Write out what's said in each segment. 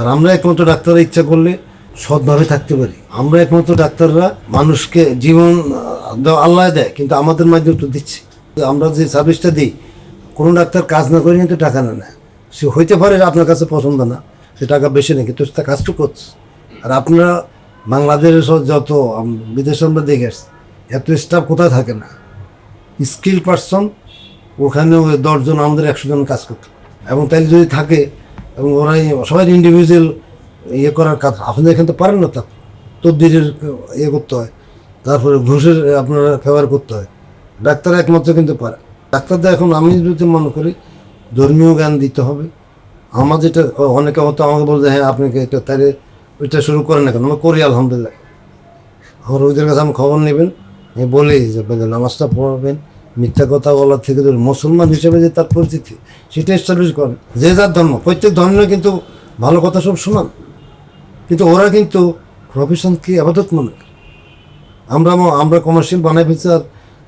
আর আমরা একমাত্র ডাক্তাররা ইচ্ছা করলে সৎভাবে থাকতে পারি। আমরা একমাত্র ডাক্তাররা মানুষকে জীবন আল্লাহ দেয়, কিন্তু আমাদের মাধ্যমে তো দিচ্ছে। আমরা যে সার্ভিসটা দিই, কোনো ডাক্তার কাজ না করে কিন্তু টাকা না নেয়। সে হইতে পারে আপনার কাছে পছন্দ না, সে টাকা বেশি নেই কিন্তু সে কাজটা করছে। আর আপনারা বাংলাদেশের যত বিদেশে আমরা দেখে আসছি, এত স্টাফ কোথায় থাকে না? স্কিল পার্সন ওখানে দশজন, আমাদের একশো জন কাজ করতে। এবং তাই যদি থাকে এবং ওরাই সবাই ইন্ডিভিজুয়াল ইয়ে করার কাজ। আপনি এখানে তো পারেন না তা। তদবিরের ইয়ে করতে হয়। তারপরে ঘুষের আপনারা ফেভার করতে হয়। ডাক্তার একমাত্র কিন্তু পারে। ডাক্তারদের এখন আমি যদি মনে করি, ধর্মীয় জ্ঞান দিতে হবে। আমার যেটা, অনেকে হয়তো আমাকে বলছে হ্যাঁ আপনাকে এটা তাহলে ওইটা শুরু করেন না কেন? আমি করি, আলহামদুলিল্লাহ। আমার ওদের কাছে আমি খবর নেবেন। আমি বলি যে নামাজটা পড়বেন। মিথ্যা কথা বলার থেকে মুসলমান হিসেবে যে তার পরিচিতি, সেটা এস্টাবলিশ করেন। যে যার ধর্ম, প্রত্যেক ধর্মের কিন্তু ভালো কথা সব শোনান কিন্তু ওরা কিন্তু প্রফেশন কি আবাদত মনে করে। আমরা আমরা কমার্শিয়াল বানাই আর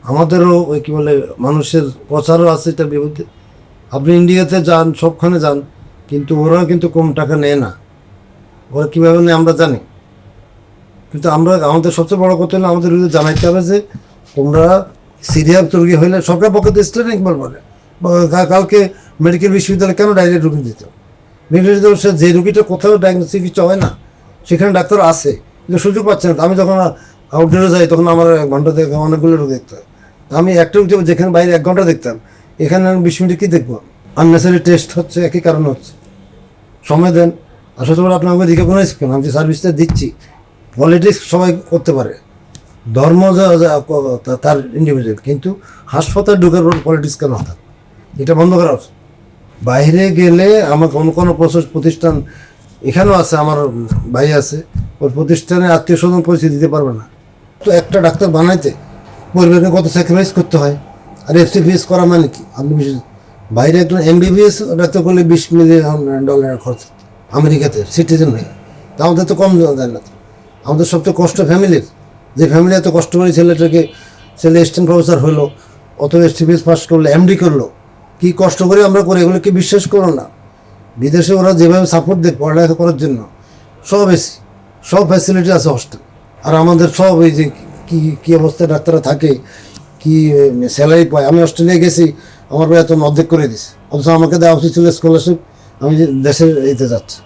আমাদেরও ওই কী বলে, মানুষের প্রচারও আছে এটার বিরুদ্ধে। আপনি ইন্ডিয়াতে যান, সবখানে যান, কিন্তু ওরাও কিন্তু কম টাকা নেয় না। ওরা কীভাবে নেয় আমরা জানি। কিন্তু আমরা, আমাদের সবচেয়ে বড় কথা হলো আমাদের জানাইতে হবে যে তোমরা সিরিয়াস রোগী হইলে সরকার পক্ষে তো স্টেট বল কালকে মেডিকেল বিশ্ববিদ্যালয়ে কেন ডাইরেক্ট রুগী দিত মেডিকেল বিশ্ববিদ্যালয়ে যে রুগীটা কোথাও ডায়াগনোস চিকিৎসা হয় না, সেখানে ডাক্তার আছে, কিন্তু সুযোগ পাচ্ছে না। আমি যখন আউটডোরে যাই, তখন আমার এক ঘণ্টা দেখে অনেকগুলো রোগ দেখতে হয়। আমি একটা রোগী যেখানে বাইরে এক ঘণ্টা দেখতাম, এখানে আমি বিশ মিনিট কী দেখব? আননেসারি টেস্ট হচ্ছে, একই কারণ হচ্ছে। সময় দেন। আসলে আপনার আমাকে কোনো কেন আমি যে সার্ভিসটা দিচ্ছি। পলিটিক্স সবাই করতে পারে। ধর্ম তার ইন্ডিভিজুয়াল কিন্তু হাসপাতাল ঢুকার পর পলিটিক্স কেন হঠাৎ এটা বন্ধ করা উচিত। বাইরে গেলে আমার কোনো কোনো প্রসেস প্রতিষ্ঠান এখানেও আছে, আমার ভাই আছে ওর প্রতিষ্ঠানে আত্মীয় স্বজন পরিচয় দিতে পারবে না। তো একটা ডাক্তার বানাইতে পরিবারকে কত স্যাক্রিফাইস করতে হয়? আর এফসিপিএস করা মানে কি? আপনি বাইরে একজন এমবিবিএস ডাক্তার করলে বিশ মিলিয়ন ডলারের খরচ। আমেরিকাতে সিটিজেন হয়ে। তা আমাদের তো কম দেয় না আমাদের সবচেয়ে কষ্ট ফ্যামিলির যে ফ্যামিলি এত কষ্ট করে ছেলেটাকে, ছেলে স্টেন প্রফেসর হলো অত এসটিপিএস পাস করল এমডি করল, কি কষ্ট করে আমরা করি এগুলো কি বিশ্বাস করো না। বিদেশে ওরা যেভাবে সাপোর্ট দেয় পড়ালেখা করার জন্য, সব এসি সব ফ্যাসিলিটি আছে হস্টেল আর আমাদের সব এই যে কি কি অবস্থায় ডাক্তাররা থাকে, কি স্যালারি পায়। আমি অস্ট্রেলিয়া গেছি, আমার এত অর্ধেক করে দিছে। অথচ আমাকে দেওয়া উচিত ছিল স্কলারশিপ আমি দেশের এইতে যাচ্ছি।